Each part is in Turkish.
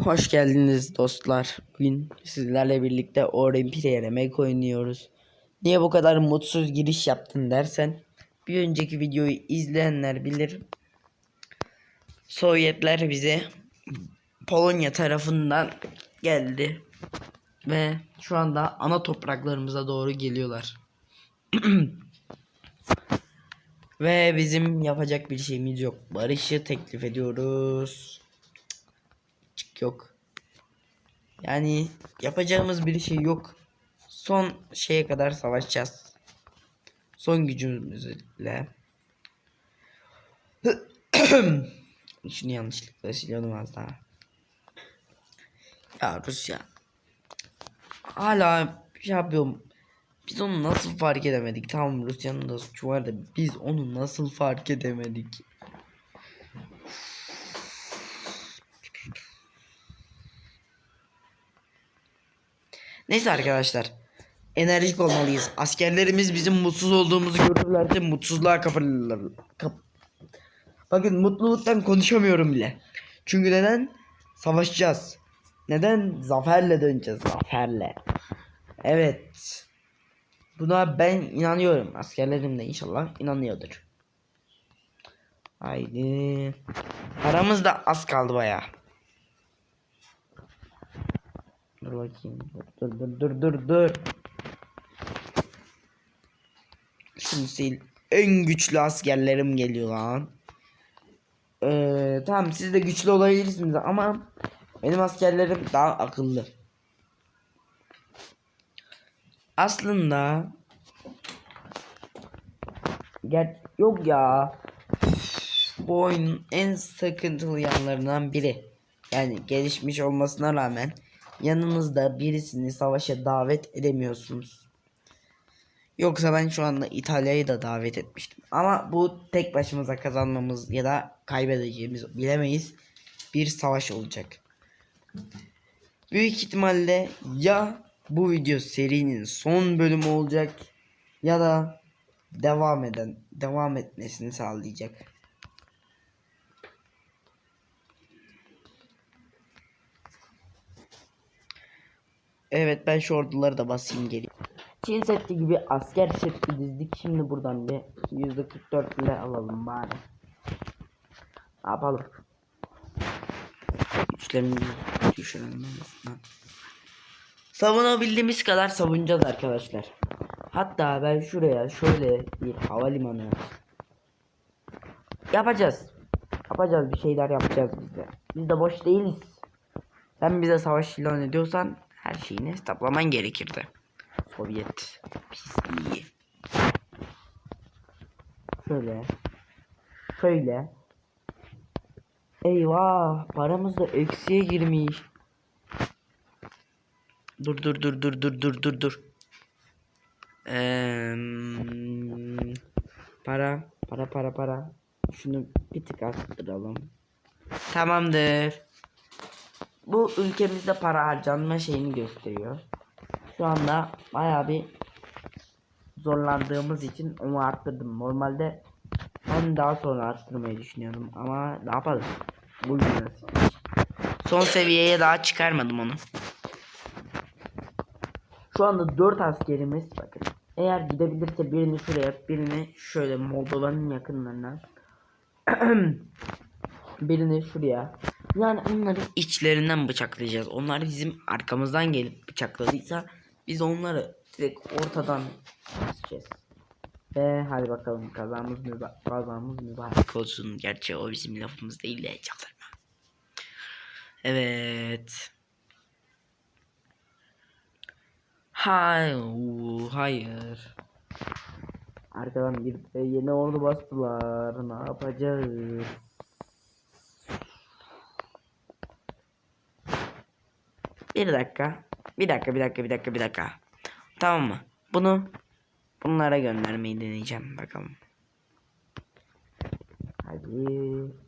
Hoş geldiniz dostlar. Bugün sizlerle birlikte Olimpiya yemek oynuyoruz. Niye bu kadar mutsuz giriş yaptın dersen bir önceki videoyu izleyenler bilir. Sovyetler bize Polonya tarafından geldi ve şu anda ana topraklarımıza doğru geliyorlar. ve bizim yapacak bir şeyimiz yok. Barışı teklif ediyoruz. Cık, yok. Yani yapacağımız bir şey yok. Son şeye kadar savaşacağız. Son gücümüzle. Şunu yanlışlıkla siliyordum az daha. Ya Rusya. Hala şey yapıyorum. Biz onu nasıl fark edemedik? Tamam Rusya'nın da suçu var da biz onu nasıl fark edemedik? Neyse arkadaşlar. Enerjik olmalıyız. Askerlerimiz bizim mutsuz olduğumuzu görürlerse mutsuzluğa kapılırlar. Kap Bakın mutluluktan konuşamıyorum bile. Çünkü neden? Savaşacağız. Neden? Zaferle döneceğiz. Zaferle. Evet. Buna ben inanıyorum. Askerlerim de inşallah inanıyordur. Haydi. Paramız da az kaldı bayağı. Dur bakayım. Dur dur dur dur dur. Şunu sil. En güçlü askerlerim geliyor lan. Ee, tamam siz de güçlü olabilirsiniz ama benim askerlerim daha akıllı. Aslında Ger yok ya. Bu oyunun en sıkıntılı yanlarından biri. Yani gelişmiş olmasına rağmen yanınızda birisini savaşa davet edemiyorsunuz. Yoksa ben şu anda İtalya'yı da davet etmiştim. Ama bu tek başımıza kazanmamız ya da kaybedeceğimiz bilemeyiz. Bir savaş olacak. Büyük ihtimalle ya bu video serinin son bölümü olacak ya da devam eden devam etmesini sağlayacak. Evet ben şu orduları da basayım geleyim. Çin seti gibi asker seti dizdik. Şimdi buradan bir %44 bile alalım bari. Ne yapalım? Güçlerimizi düşürelim. Savunabildiğimiz kadar savunacağız arkadaşlar. Hatta ben şuraya şöyle bir havalimanı yapacağız. Yapacağız bir şeyler yapacağız biz de. Biz de boş değiliz. Sen bize savaş ilan ediyorsan her şeyini hesaplaman gerekirdi. Sovyet pisliği. Şöyle. Şöyle. Eyvah paramız da eksiye girmiş. Dur dur dur dur dur dur dur dur. Eee, para para para para. Şunu bir tık arttıralım. Tamamdır. Bu ülkemizde para harcanma şeyini gösteriyor. Şu anda baya bir zorlandığımız için onu arttırdım. Normalde ben daha sonra arttırmayı düşünüyorum ama ne yapalım. Nasip. Son seviyeye daha çıkarmadım onu. Şu anda 4 askerimiz bakın. Eğer gidebilirse birini şuraya, birini şöyle Moldova'nın yakınlarına. birini şuraya. Yani onları içlerinden bıçaklayacağız. Onlar bizim arkamızdan gelip bıçakladıysa biz onları direkt ortadan keseceğiz. Ve hadi bakalım kazamız mübarek, kazamız mübarek olsun. Gerçi o bizim lafımız değil de çaktırma. Evet. Hayır, hayır. Arkadan bir de yeni ordu bastılar. Ne yapacağız? Bir dakika. Bir dakika, bir dakika, bir dakika, bir dakika. Tamam mı? Bunu bunlara göndermeyi deneyeceğim. Bakalım. Hadi.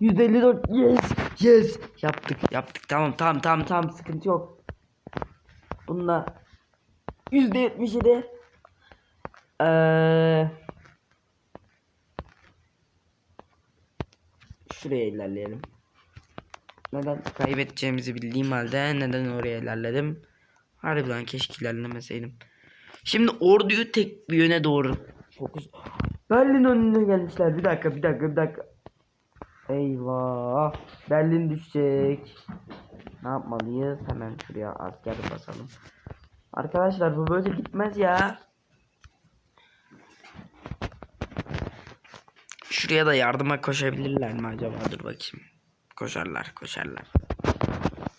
154 yes yes yaptık yaptık tamam tamam tamam tamam sıkıntı yok. Bunda %77 ee, şuraya ilerleyelim. Neden kaybedeceğimizi bildiğim halde neden oraya ilerledim? Harbiden keşke ilerlemeseydim. Şimdi orduyu tek bir yöne doğru fokus. Berlin önüne gelmişler. Bir dakika, bir dakika, bir dakika. Eyvah. Berlin düşecek. Ne yapmalıyız? Hemen şuraya asker basalım. Arkadaşlar bu böyle gitmez ya. Şuraya da yardıma koşabilirler mi acaba? Dur bakayım. Koşarlar, koşarlar.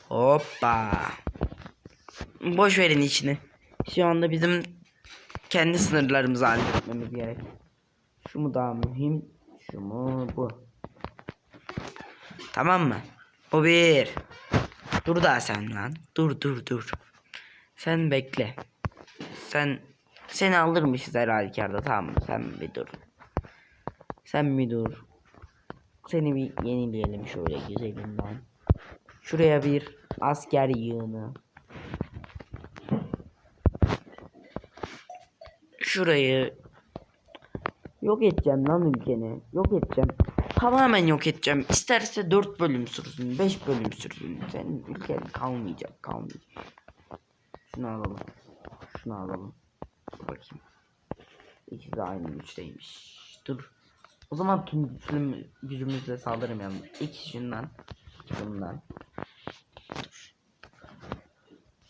Hoppa. Boş verin içini. Şu anda bizim kendi sınırlarımızı halletmemiz gerek. Şu mu daha mühim? Şu mu bu? Tamam mı? Bu bir. Dur da sen lan. Dur dur dur. Sen bekle. Sen seni alırmışız her halükarda tamam mı? Sen bir dur. Sen bir dur. Seni bir yenileyelim şöyle güzelinden. Şuraya bir asker yığını. Şurayı yok edeceğim lan ülkeni. Yok edeceğim. Tamamen yok edeceğim. İsterse 4 bölüm sürsün, 5 bölüm sürsün. Senin ülken kalmayacak, kalmayacak. Şunu alalım. Şunu alalım. Bakayım. İkisi de aynı güçteymiş. Dur. O zaman tüm güçlü gücümüzle saldırmayalım. İlk şundan. Bundan.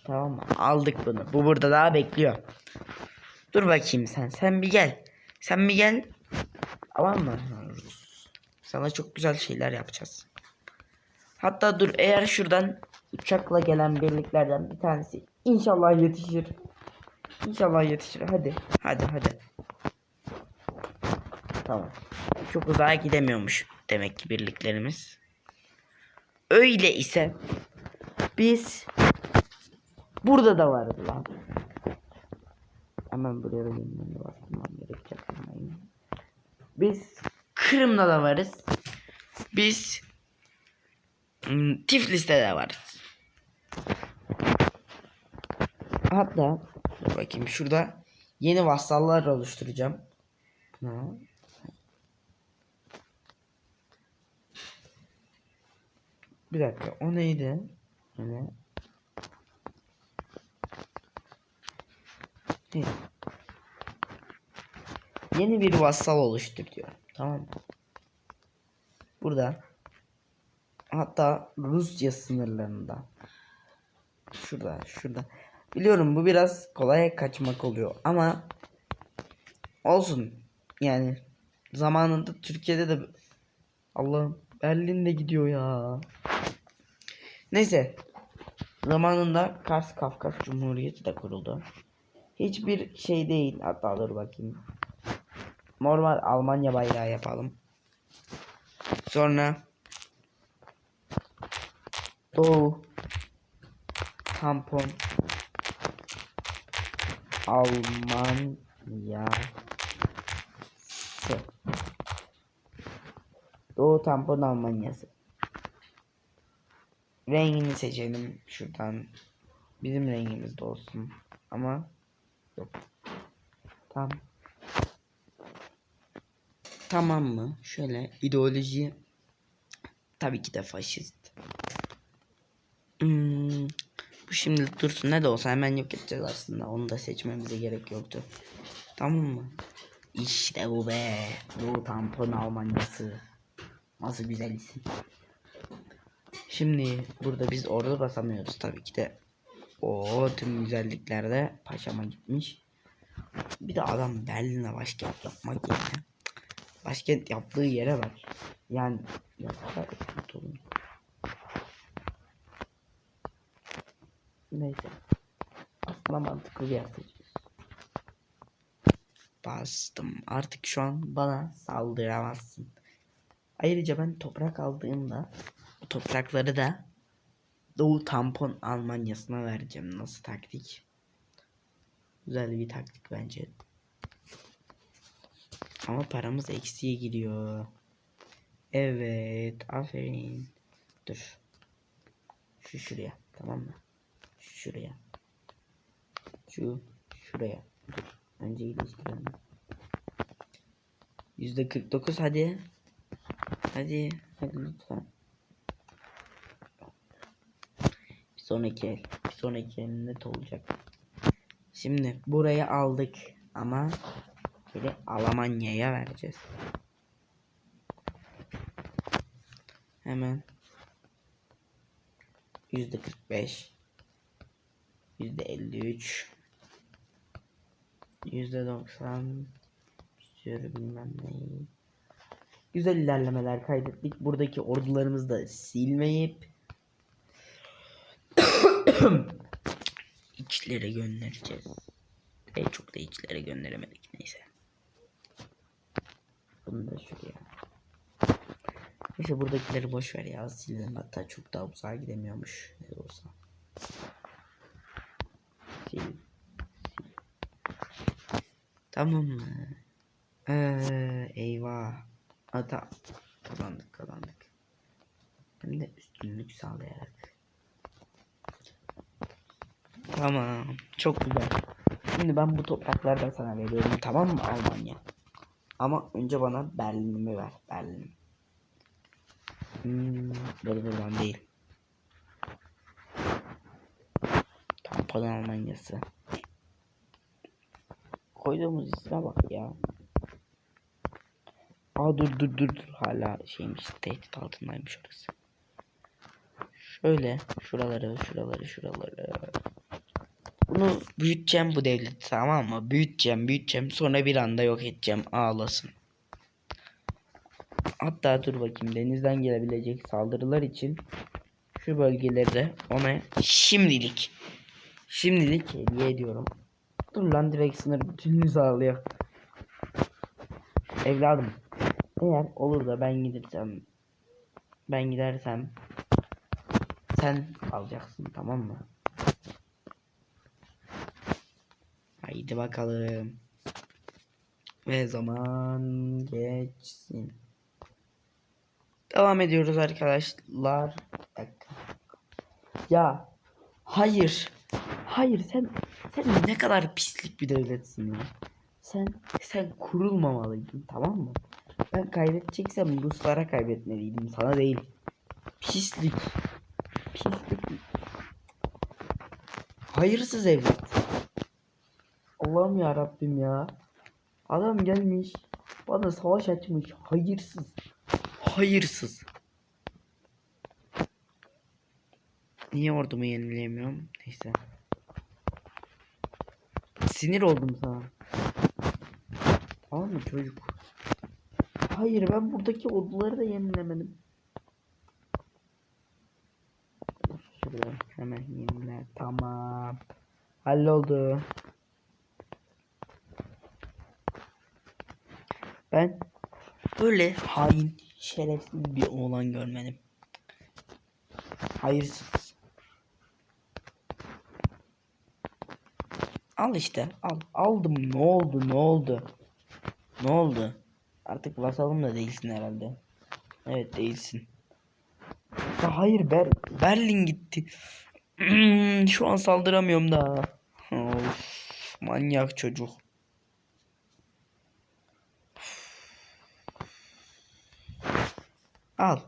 Tamam mı? Aldık bunu. Bu burada daha bekliyor. Dur bakayım sen. Sen bir gel. Sen bir gel. Tamam mı? Sana çok güzel şeyler yapacağız. Hatta dur eğer şuradan uçakla gelen birliklerden bir tanesi inşallah yetişir. İnşallah yetişir. Hadi. Hadi hadi. Tamam. Çok uzağa gidemiyormuş demek ki birliklerimiz. Öyle ise biz burada da varız lan. Hemen buraya da yeniden gerekecek. Biz Kırım'da da varız. Biz hmm, Tiflis'te de varız. Hatta bakayım şurada yeni vassallar oluşturacağım. Bir dakika o neydi? Neyse. Yeni bir vassal oluştur diyor. Tamam mı? Burada hatta Rusya sınırlarında şurada şurada biliyorum bu biraz kolay kaçmak oluyor ama olsun yani zamanında Türkiye'de de Allah'ım Berlin'de gidiyor ya neyse. Zamanında Kars Kafkas Cumhuriyeti de kuruldu. Hiçbir şey değil. Hatta dur bakayım. Normal Almanya bayrağı yapalım. Sonra Doğu tampon Almanya Doğu tampon Almanyası Rengini seçelim şuradan Bizim rengimiz de olsun Ama Yok Tamam Tamam mı? Şöyle ideoloji Tabii ki de faşist Hmm, bu şimdi dursun ne de olsa hemen yok edeceğiz aslında. Onu da seçmemize gerek yoktu. Tamam mı? İşte bu be. Bu tampon Almanyası. Nasıl güzel isim. Şimdi burada biz orada basamıyoruz tabii ki de. O tüm güzelliklerde paşama gitmiş. Bir de adam Berlin'e başkent yapmak yerine başkent yaptığı yere bak. Yani. Neyse. Aslında mantıklı bir yaklaşım. Bastım. Artık şu an bana saldıramazsın. Ayrıca ben toprak aldığımda bu toprakları da Doğu Tampon Almanyası'na vereceğim. Nasıl taktik? Güzel bir taktik bence. Ama paramız eksiye gidiyor. Evet. Aferin. Dur. Şu şuraya. Tamam mı? Şuraya. Şu şuraya. Dur. Önce. Yüzde 49 hadi. Hadi. Hadi lütfen. Sonraki el. Sonraki el net olacak. Şimdi burayı aldık ama böyle Almanya'ya vereceğiz. Hemen yüzde 45 yüzde 53 yüzde 90 sürü bilmem ne güzel ilerlemeler kaydettik buradaki ordularımızı da silmeyip içlere göndereceğiz e çok da içlere gönderemedik neyse bunu da şuraya Neyse buradakileri boş ver ya silelim hatta çok daha uzağa gidemiyormuş ne olsa. Sil. Tamam mı? Ee, eyvah. Ata kazandık kazandık. Hem de üstünlük sağlayarak. Tamam. Çok güzel. Şimdi ben bu topraklardan sana veriyorum tamam mı Almanya? Ama önce bana Berlin'imi ver. Berlin. Hmm, böyle buradan değil. Tampon Almanyası. Koyduğumuz isme bak ya. Aa dur dur dur dur hala şeymiş tehdit altındaymış orası. Şöyle şuraları şuraları şuraları. Bunu büyüteceğim bu devleti tamam mı? Büyüteceğim büyüteceğim sonra bir anda yok edeceğim ağlasın. Hatta dur bakayım denizden gelebilecek saldırılar için şu bölgeleri de ona şimdilik şimdilik hediye ediyorum. Dur lan direkt sınır bütünlüğü sağlıyor. Evladım eğer olur da ben gidersem ben gidersem sen alacaksın tamam mı? Haydi bakalım. Ve zaman geçsin. Devam ediyoruz arkadaşlar. Ya hayır. Hayır sen sen ne kadar pislik bir devletsin ya. Sen sen kurulmamalıydın tamam mı? Ben kaybedeceksem Ruslara kaybetmeliydim sana değil. Pislik. Pislik. Hayırsız evlat. Allah'ım ya Rabbim ya. Adam gelmiş bana savaş açmış. Hayırsız. Hayırsız. Niye ordumu yenileyemiyorum? Neyse. Sinir oldum sana. Tamam mı çocuk? Hayır ben buradaki orduları da yenilemedim. Şurada hemen yenile. Tamam. Halloldu. Ben böyle hain, şerefsiz bir oğlan görmedim. Hayırsız. Al işte, al. Aldım. Ne oldu? Ne oldu? Ne oldu? Artık vasalım da değilsin herhalde. Evet değilsin. Ya hayır Ber Berlin gitti. Şu an saldıramıyorum da. Of, manyak çocuk. Al.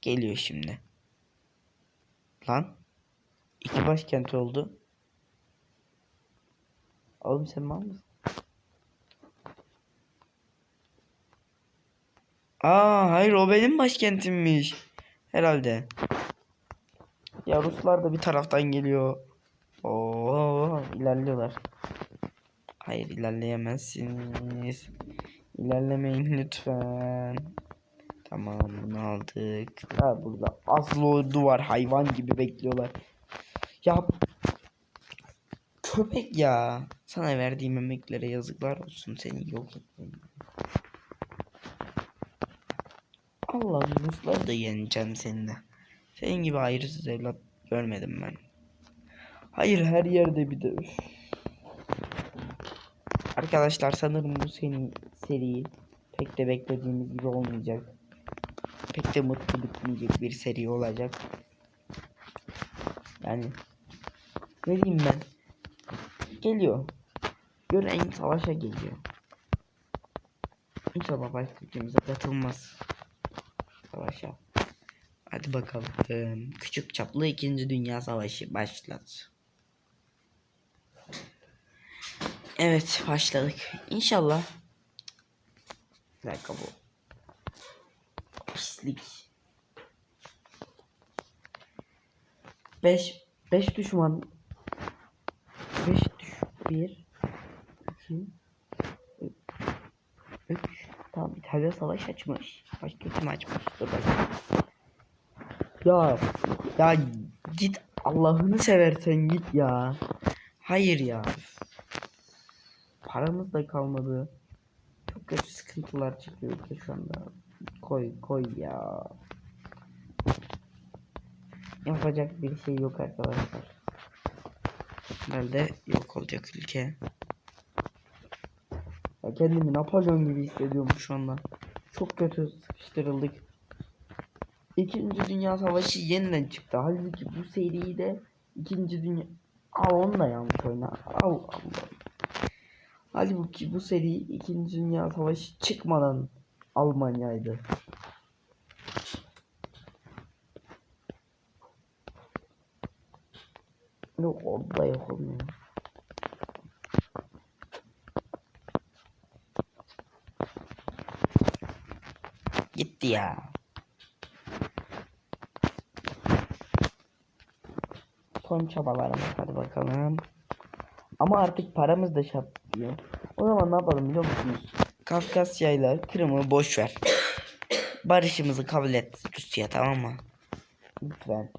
Geliyor şimdi. Lan. İki başkent oldu. Oğlum sen mal mısın? Aa hayır o benim başkentimmiş. Herhalde. Ya Ruslar da bir taraftan geliyor. Oo ilerliyorlar. Hayır ilerleyemezsiniz. İlerlemeyin lütfen. Tamam bunu aldık. Ha burada aslı ordu var hayvan gibi bekliyorlar. Ya köpek ya. Sana verdiğim emeklere yazıklar olsun seni yok etmeyeyim. Allah Rusları da yeneceğim seninle. Senin gibi ayrısız evlat görmedim ben. Hayır her yerde bir de. üf. Arkadaşlar sanırım bu senin seri pek de beklediğimiz gibi olmayacak. Pek de mutlu bitmeyecek bir seri olacak. Yani ne diyeyim ben? Geliyor. Gören savaşa geliyor. İnşallah başka katılmaz. Savaşa. Hadi bakalım. Küçük çaplı 2. Dünya Savaşı başlat. Evet başladık. İnşallah. Bir dakika bu. Pislik. 5 5 düşman 5 düş 1 2 3 Tamam İtalya savaş açmış. Başka kim açmış? Dur bakayım. Ya ya git Allah'ını seversen git ya. Hayır ya. Paramız da kalmadı. Çok kötü sıkıntılar çıkıyor şu anda. Koy koy ya. Yapacak bir şey yok arkadaşlar. Herhalde yok olacak ülke. Ya kendimi Napolyon gibi hissediyorum şu anda. Çok kötü sıkıştırıldık. İkinci Dünya Savaşı yeniden çıktı. Halbuki bu seriyi de İkinci Dünya... Al onu da yanlış oyna. Al Allah. Halbuki bu seri İkinci Dünya Savaşı çıkmadan Almanya'ydı. Yok orada da yok olmuyor. Gitti ya. Son çabalarımız hadi bakalım. Ama artık paramız da çatlıyor. O zaman ne yapalım biliyor musunuz? Kafkasya ile Kırım'ı boş ver. Barışımızı kabul et Rusya tamam mı? Lütfen.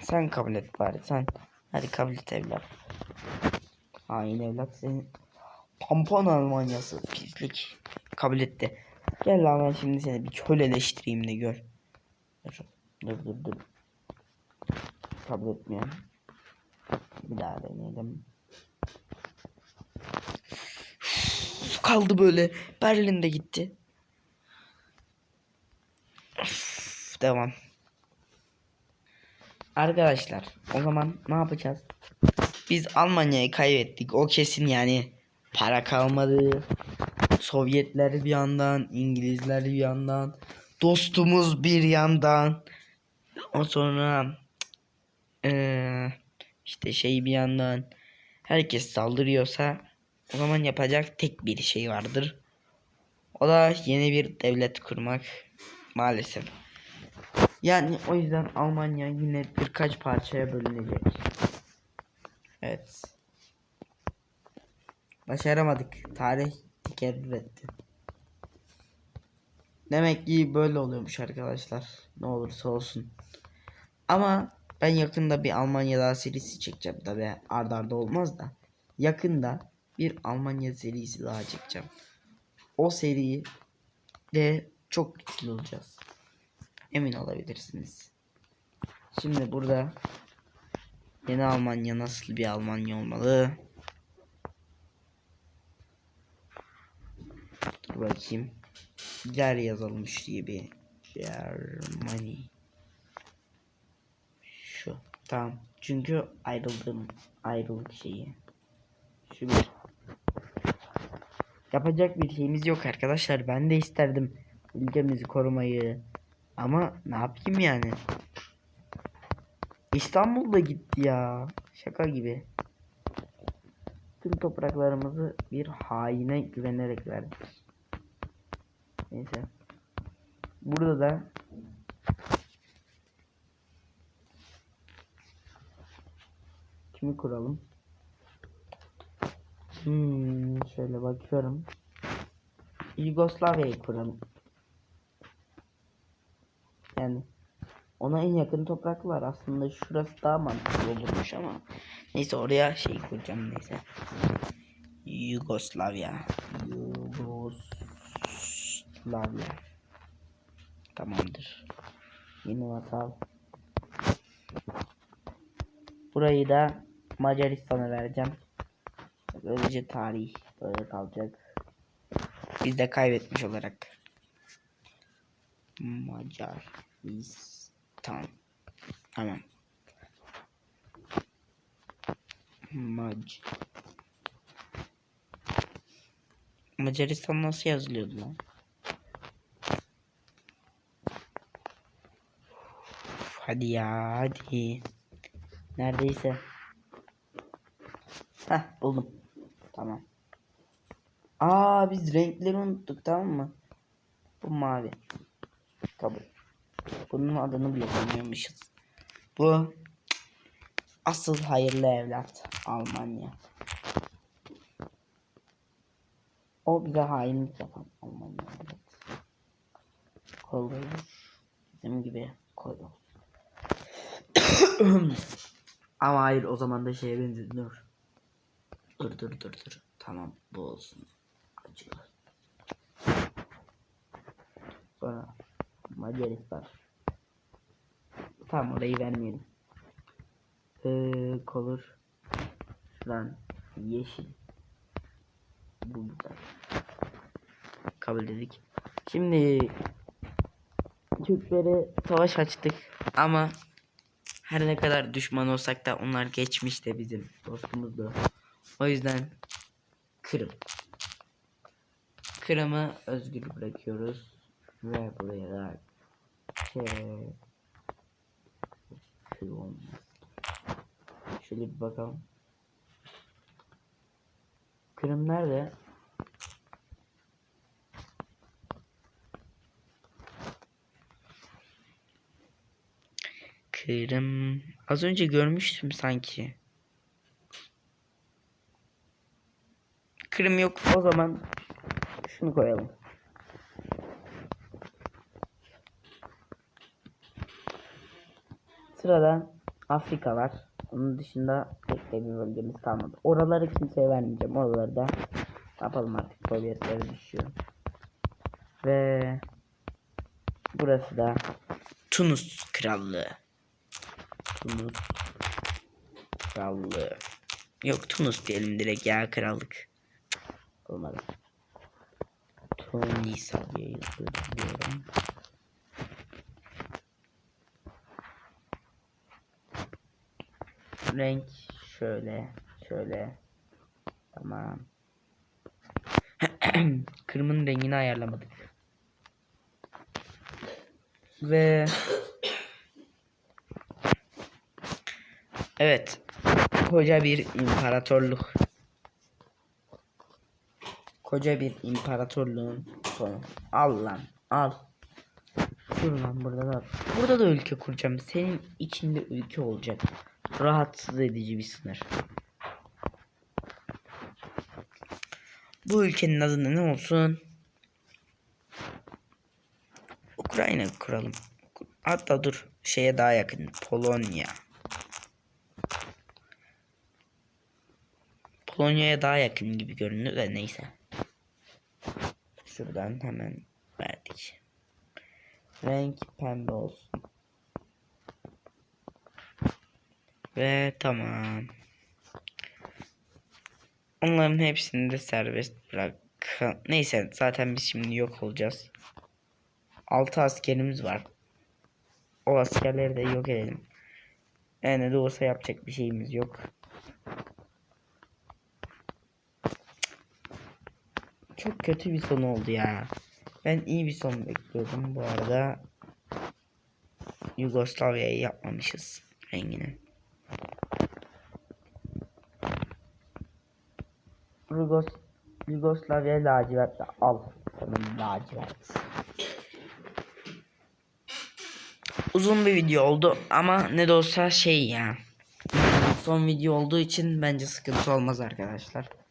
Sen kabul et bari sen. Hadi kabul et evlat. Hain evlat senin. Tampon Almanyası pislik. Kabul etti. Gel lan ben şimdi seni bir köleleştireyim de gör. Dur dur. dur. Kabul etmiyorum. Bir daha deneyelim. Uf, kaldı böyle. Berlin'de gitti. Uf, devam. Arkadaşlar o zaman ne yapacağız? Biz Almanya'yı kaybettik. O kesin yani. Para kalmadı. Sovyetler bir yandan, İngilizler bir yandan, dostumuz bir yandan. O sonra eee, işte şey bir yandan herkes saldırıyorsa o zaman yapacak tek bir şey vardır. O da yeni bir devlet kurmak maalesef. Yani o yüzden Almanya yine birkaç parçaya bölünecek. Evet. Başaramadık. Tarih tekerrür etti. Demek ki böyle oluyormuş arkadaşlar. Ne olursa olsun. Ama ben yakında bir Almanya daha serisi çekeceğim tabi ardarda arda olmaz da. Yakında bir Almanya serisi daha çekeceğim. O seriyi de çok güçlü olacağız. Emin olabilirsiniz. Şimdi burada yeni Almanya nasıl bir Almanya olmalı? Dur bakayım. Yer yazılmış gibi. Germany. Şu. Tamam. Çünkü ayrıldım. Ayrılık şeyi. Şu bir. Yapacak bir şeyimiz yok arkadaşlar. Ben de isterdim ülkemizi korumayı. Ama ne yapayım yani? İstanbul'da gitti ya. Şaka gibi. Tüm topraklarımızı bir haine güvenerek verdik. Neyse. Burada da kimi kuralım? Hmm, şöyle bakıyorum. Yugoslavya'yı kuralım. Yani ona en yakın topraklar aslında şurası daha mantıklı olurmuş ama neyse oraya şey kuracağım neyse. Yugoslavya. Yugoslavya. Tamamdır. Yeni vasal. Burayı da Macaristan'a vereceğim. Böylece tarih böyle kalacak. Biz de kaybetmiş olarak. Macaristan. Tamam. Mac. Macaristan nasıl yazılıyordu lan? hadi ya hadi. Neredeyse. Heh buldum. Tamam. Aa biz renkleri unuttuk tamam mı? Bu mavi. Kabul. Bunun adını bile bilmiyormuşuz. Bu asıl hayırlı evlat Almanya. O bize hainlik yapan Almanya evet. Koyulur. Bizim gibi koyulur. Ama hayır o zaman da şeye benzedi dur. Dur dur dur. Tamam bu olsun. Acı. Sonra Macaristan. Tamam orayı vermeyelim. Ee, kolur. Şuran yeşil. Bu güzel. Kabul dedik. Şimdi Türklere savaş açtık ama her ne kadar düşman olsak da onlar geçmişte bizim dostumuzdu. O yüzden Kırım. Kırım'ı özgür bırakıyoruz ve buraya da Kırım. Şöyle bir bakalım. Kırım nerede? Kırım. Az önce görmüştüm sanki. Kırım yok. O zaman şunu koyalım. Sırada Afrika var. Onun dışında pek de bir bölgemiz kalmadı. Oraları kimseye vermeyeceğim. Oraları da yapalım artık Sovyetlere düşüyor. Ve burası da Tunus Krallığı. Tunus Krallığı. Yok Tunus diyelim direkt ya krallık. Olmadı. Tunisia diye yazıyorum. Renk şöyle şöyle. Tamam. Kırmızı rengini ayarlamadık. Ve Evet. Koca bir imparatorluk. Koca bir imparatorluğun sonu. Al lan. Al. Dur lan burada da. Burada da ülke kuracağım. Senin içinde ülke olacak. Rahatsız edici bir sınır. Bu ülkenin adı ne olsun? Ukrayna kuralım. Hatta dur şeye daha yakın. Polonya. Polonya'ya daha yakın gibi görünüyor da neyse. Şuradan hemen verdik. Renk pembe olsun. Ve tamam. Onların hepsini de serbest bırak. Neyse zaten biz şimdi yok olacağız. 6 askerimiz var. O askerleri de yok edelim. Yani olsa yapacak bir şeyimiz yok. Çok kötü bir son oldu ya. Ben iyi bir son bekliyordum bu arada. Yugoslavya'yı yapmamışız rengini. Yugos Yugoslavya lacivert al. Sanırım lacivert. Uzun bir video oldu ama ne de olsa şey ya. Son video olduğu için bence sıkıntı olmaz arkadaşlar.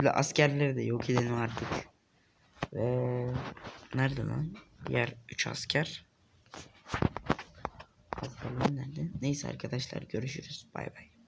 Şöyle askerleri de yok edelim artık. Ve nerede lan? Diğer 3 asker. Askerler nerede? Neyse arkadaşlar görüşürüz. Bay bay.